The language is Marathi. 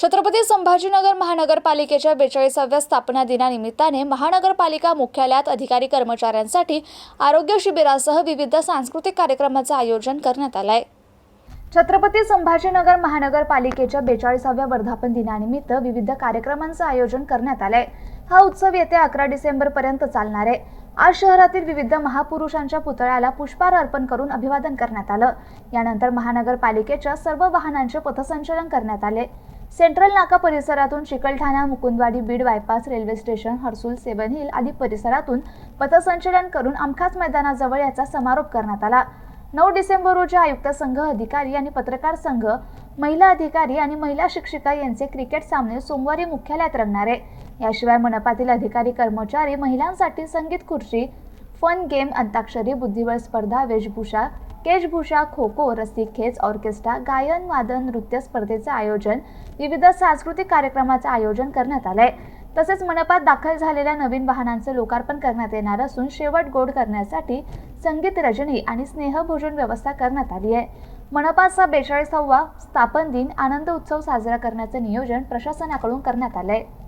छत्रपती संभाजीनगर महानगरपालिकेच्या बेचाळीसाव्या स्थापना दिनानिमित्ताने महानगरपालिका मुख्यालयात अधिकारी कर्मचाऱ्यांसाठी आरोग्य शिबिरासह विविध सांस्कृतिक कार्यक्रमाचं आयोजन करण्यात आलं आहे छत्रपती संभाजीनगर महानगरपालिकेच्या बेचाळीसाव्या वर्धापन दिनानिमित्त विविध कार्यक्रमांचं आयोजन करण्यात आलंय. हा उत्सव येत्या अकरा डिसेंबर पर्यंत चालणार आहे. आज शहरातील विविध महापुरुषांच्या पुतळ्याला पुष्पहार अर्पण करून अभिवादन करण्यात आलं. यानंतर महानगरपालिकेच्या सर्व वाहनांचे पथसंचलन करण्यात आले. सेंट्रल नाका परिसरातून Chikalthana Mukundwadi Beed bypass railway station Harsul seven hill आदी परिसरातून पथसंचलन करून आमखास मैदानाजवळ याचा समारोप करण्यात आला. नऊ डिसेंबर रोजी आयुक्त संघ अधिकारी आणि पत्रकार संघ महिला अधिकारी आणि महिला शिक्षिका यांचे क्रिकेट सामने सोमवारी मुख्यालयात रंगणार. आहे याशिवाय मनपातील अधिकारी कर्मचारी महिलांसाठी संगीत खुर्ची फन गेम अंताक्षरी बुद्धिबळ स्पर्धा वेशभूषा केशभूषा खो खो रस्सीखेच ऑर्केस्ट्रा गायन वादन नृत्य स्पर्धेचं आयोजन विविध सांस्कृतिक कार्यक्रमाचं आयोजन करण्यात आलंय. तसेच मनपात दाखल झालेल्या नवीन वाहनांचं लोकार्पण करण्यात येणार असून शेवट गोड करण्यासाठी संगीत रजनी आणि स्नेहभोजन व्यवस्था करण्यात आली आहे. मनपाचा बेचाळीसावा स्थापन दिन आनंद उत्सव साजरा करण्याचं नियोजन प्रशासनाकडून करण्यात आलं आहे